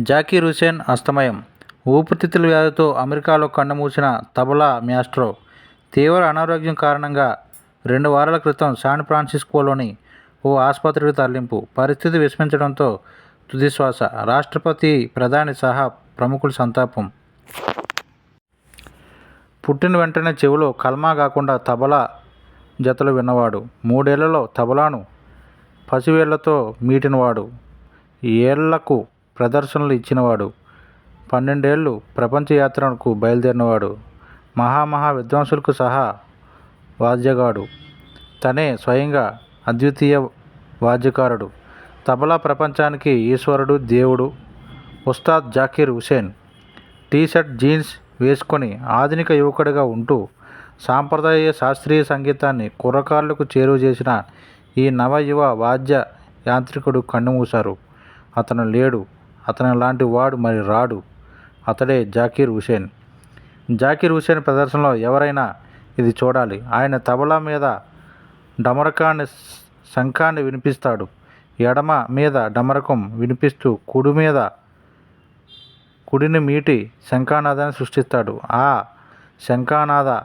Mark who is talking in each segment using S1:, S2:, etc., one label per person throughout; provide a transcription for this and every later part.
S1: జాకీర్ హుసేన్ అస్తమయం. ఊపిరితిత్తుల వ్యాధితో అమెరికాలో కన్నుమూసిన తబలా మ్యాస్ట్రో తీవ్ర అనారోగ్యం కారణంగా రెండు వారాల క్రితం శాన్ ఫ్రాన్సిస్కోలోని ఓ ఆసుపత్రికి తరలింపు. పరిస్థితి విస్మించడంతో తుదిశ్వాస రాష్ట్రపతి ప్రధాని సహా ప్రముఖుల సంతాపం. పుట్టిన వెంటనే చెవిలో కల్మా కాకుండా తబలా జతలు విన్నవాడు. మూడేళ్ళలో తబలాను పసివేళ్ళతో మీటినవాడు. ఏళ్ళకు ప్రదర్శనలు ఇచ్చినవాడు. పన్నెండేళ్ళు ప్రపంచ యాత్రకు బయలుదేరినవాడు. మహామహా విద్వాంసులకు సహా వాద్యగాడు. తనే స్వయంగా అద్వితీయ వాద్యకారుడు. తబలా ప్రపంచానికి ఈశ్వరుడు దేవుడు Ustad Zakir Hussain T shirt jeans వేసుకొని ఆధునిక యువకుడిగా ఉంటూ సాంప్రదాయ శాస్త్రీయ సంగీతాన్ని కుర్రకారులకు చేరువ చేసిన ఈ నవ యువ వాద్య యాంత్రికుడు కన్నుమూశారు. అతను లేడు. అతని లాంటి వాడు మరి రాడు. అతడే జాకీర్ హుసేన్. జాకీర్ హుసేన్ ప్రదర్శనలో ఎవరైనా ఇది చూడాలి. ఆయన తబలా మీద డమరకాన్ని శంఖాన్ని వినిపిస్తాడు. ఎడమ మీద డమరకం వినిపిస్తూ కుడి మీద కుడిని మీటి శంఖానాదాన్ని సృష్టిస్తాడు. ఆ శంఖానాద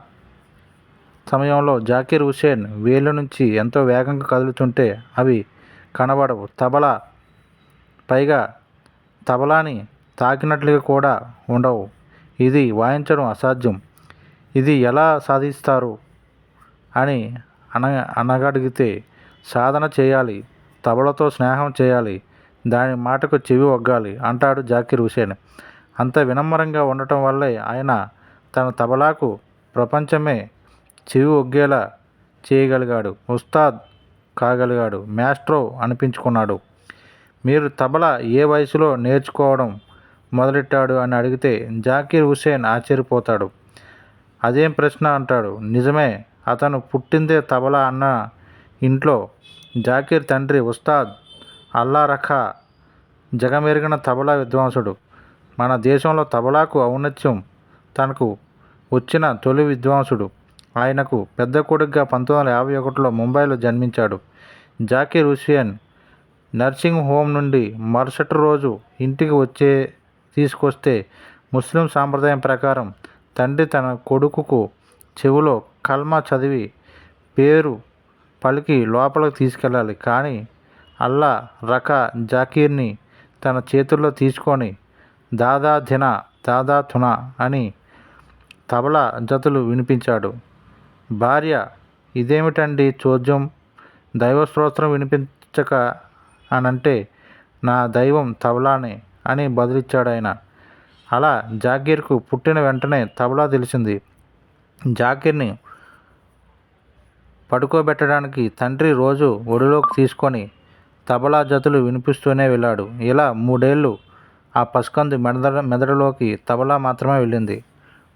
S1: సమయంలో జాకీర్ హుసేన్ వేళ్ళ నుంచి ఎంతో వేగంగా కదులుతుంటే అవి కనబడవు. తబలా పైగా తబలాని తాకినట్లుగా కూడా ఉండవు. ఇది వాయించడం అసాధ్యం. ఇది ఎలా సాధిస్తారు? అని అన అనగడిగితే సాధన చేయాలి తబలతో స్నేహం చేయాలి దాని మాటకు చెవి ఒగ్గాలి అంటాడు జాకిర్ హుసేన్. అంత వినమ్రంగా ఉండటం వల్లే ఆయన తన తబలాకు ప్రపంచమే చెవి ఒగ్గేలా చేయగలిగాడు. ఉస్తాద్ కాగలిగాడు. మ్యాస్ట్రో అనిపించుకున్నాడు. మీరు తబలా ఏ వయసులో నేర్చుకోవడం మొదలెట్టాడు అని అడిగితే జాకీర్ హుసేన్ ఆశ్చర్యపోతాడు. అదేం ప్రశ్న అంటాడు? నిజమే అతను పుట్టిందే తబలా అన్న ఇంట్లో జాకీర్ తండ్రి ఉస్తాద్ అల్లా రఖా జగమెరిగిన తబలా విద్వాంసుడు. మన దేశంలో తబలాకు ఔన్నత్యం తనకు వచ్చిన తొలి విద్వాంసుడు. ఆయనకు పెద్ద కొడుకుగా పంతొమ్మిది వందల యాభై ఒకటిలో ముంబైలో జన్మించాడు. జాకీర్ హుసేన్ నర్సింగ్ హోమ్ నుండి మరుసటి రోజు ఇంటికి వచ్చే తీసుకొస్తే ముస్లిం సాంప్రదాయం ప్రకారం తండ్రి తన కొడుకుకు చెవిలో కల్మా చదివి పేరు పలికి లోపలికి తీసుకెళ్ళాలి. కానీ అల్లా రక జాకీర్ని తన చేతుల్లో తీసుకొని దాదా ధిన దాదా తున అని తబలా జతులు వినిపించాడు. భార్య ఇదేమిటండి చోద్యం? దైవ స్తోత్రం వినిపించక అనంటే నా దైవం తబలానే అని బదులిచ్చాడాయన. అలా జాకీర్కు పుట్టిన వెంటనే తబలా తెలిసింది. జాకీర్ని పడుకోబెట్టడానికి తండ్రి రోజు ఒడిలోకి తీసుకొని తబలా జతులు వినిపిస్తూనే వెళ్ళాడు. ఇలా మూడేళ్ళు ఆ పసుకందు మెదడ మెదడులోకి తబలా మాత్రమే వెళ్ళింది.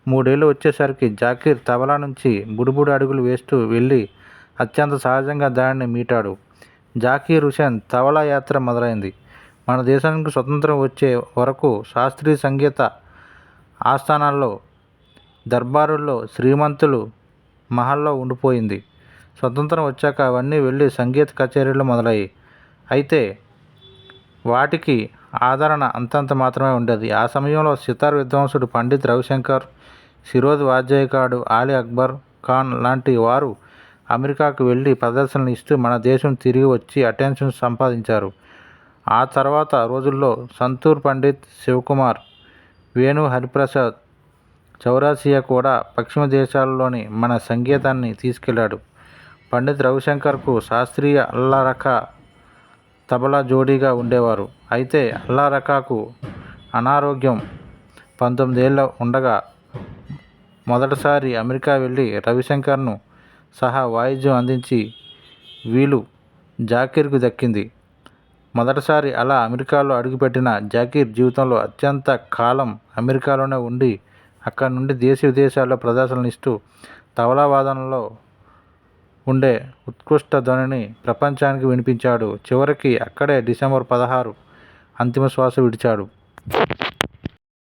S1: మూడేళ్ళు వచ్చేసరికి జాకీర్ తబలా నుంచి బుడిబుడి అడుగులు వేస్తూ వెళ్ళి అత్యంత సహజంగా దానిని మీటాడు. జాకీర్ హుసేన్ తబలా యాత్ర మొదలైంది. మన దేశానికి స్వతంత్రం వచ్చే వరకు శాస్త్రీయ సంగీత ఆస్థానాల్లో దర్బారుల్లో శ్రీమంతులు మహల్లో ఉండిపోయింది. స్వతంత్రం వచ్చాక అవన్నీ వెళ్ళి సంగీత కచేరీలు మొదలయ్యాయి. అయితే వాటికి ఆదరణ అంతంత మాత్రమే ఉండేది. ఆ సమయంలో సితార్ విద్వాంసుడు పండిత్ రవిశంకర్ సిరోద్ వాద్యకారుడు ఆలీ అక్బర్ ఖాన్ లాంటి వారు అమెరికాకు వెళ్ళి ప్రదర్శనలు ఇస్తూ మన దేశం తిరిగి వచ్చి అటెన్షన్ సంపాదించారు. ఆ తర్వాత రోజుల్లో సంతూర్ పండిత్ శివకుమార్ వేణు హరిప్రసాద్ చౌరాసియా కూడా పశ్చిమ దేశాలలోని మన సంగీతాన్ని తీసుకెళ్ళాడు పండిత్ రవిశంకర్కు శాస్త్రీయ అల్లారఖా తబలా జోడీగా ఉండేవారు. అయితే అల్లారఖాకు అనారోగ్యం పంతొమ్మిదేళ్ళ ఉండగా మొదటిసారి అమెరికా వెళ్ళి రవిశంకర్ను సహా వాయిద్యం అందించి వీలు జాకీర్కు దక్కింది. మొదటిసారి అలా అమెరికాలో అడుగుపెట్టిన జాకీర్ జీవితంలో అత్యంత కాలం అమెరికాలోనే ఉండి అక్కడి నుండి దేశ విదేశాల్లో ప్రదర్శనలు ఇస్తూ తబలా వాదనలో ఉండే ఉత్కృష్ట ధ్వనిని ప్రపంచానికి వినిపించాడు. చివరికి అక్కడే డిసెంబర్ పదహారు అంతిమ శ్వాస విడిచాడు.